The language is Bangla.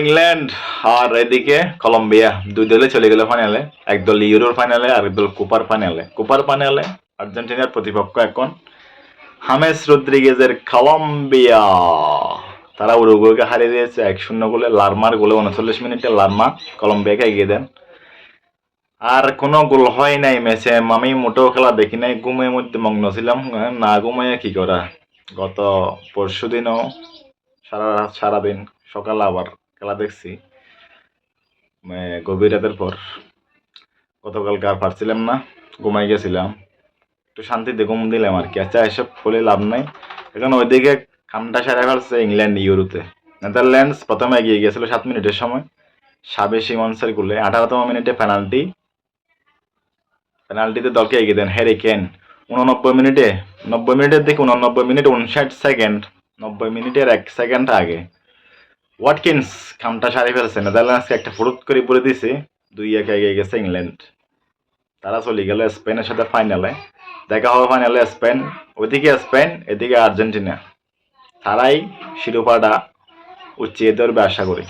ইংল্যান্ড আর এদিকে কলম্বিয়া। দুই দলে চলে গেল ফাইনালে একদল ইউরোর ফাইনালে আর এক দল কুপার ফাইনালে কুপার ফাইনালে আর্জেন্টিনার প্রতিপক্ষ এখন হামেস রদ্রিগেজের কলম্বিয়া। তারা উরুগুয়েকে হারিয়ে দিয়েছে এক শূন্য গোলে। লারমার গোলে উনচল্লিশ মিনিটে লারমা কলম্বিয়াকে এগিয়ে দেন। আর কোনো গোল হয় নাই ম্যাচে। আমি মোটেও খেলা দেখি নাই। ঘুমের মধ্যে মগ্ন ছিলাম। না ঘুমিয়ে কি করা? গত পরশু দিনও সারা রাত সারাদিন সকালে আবার খেলা দেখছি। মানে গভীর রাতের পর গতকালকে আর পারছিলাম না, ঘুমাই গেছিলাম। একটু শান্তিতে ঘুম দিলাম আর কি। আচ্ছা এসব বলে লাভ নাই। এখন ওইদিকে কামটা সেরে ফেলছে ইংল্যান্ড, ইউরোতে। নেদারল্যান্ডস প্রথমে এগিয়ে গিয়েছিল সাত মিনিটের সময়। সাবে সিমন্সের গোলে আঠারোতম মিনিটে পেনাল্টি। পেনাল্টিতে দলকে এগিয়ে দেন হ্যারি কেন উননব্বই মিনিটে, নব্বই মিনিটের দিকে উননব্বই মিনিট উনষাট সেকেন্ড নব্বই মিনিটের এক সেকেন্ড আগে। ওয়াটকিন্স কামটা সারি ফেলছে। নেদারল্যান্ডসকে একটা ফুরুত করে বলে দিছে দুই এক এগিয়ে গেছে ইংল্যান্ড। তারা চলে গেল স্পেনের সাথে ফাইনালে দেখা হবে ফাইনালে স্পেন, ওইদিকে স্পেন, এদিকে আর্জেন্টিনা। তারাই শিরোপাটা উচ্চিয়ে ধরবে আশা করি।